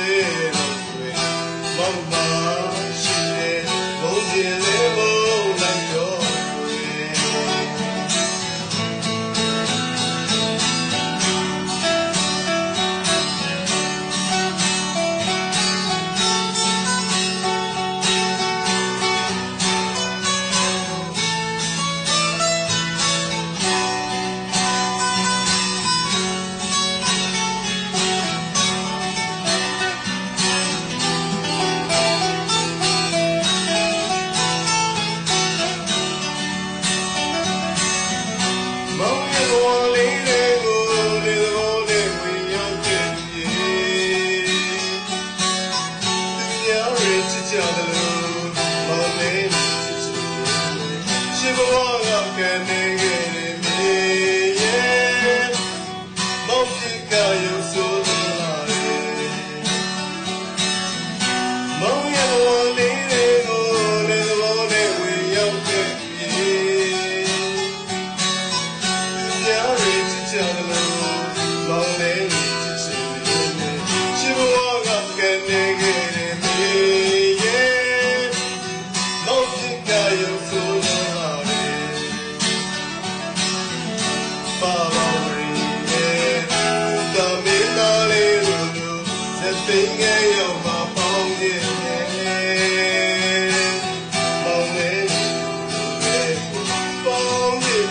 você. each other.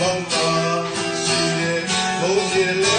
Long time, see it, hold it.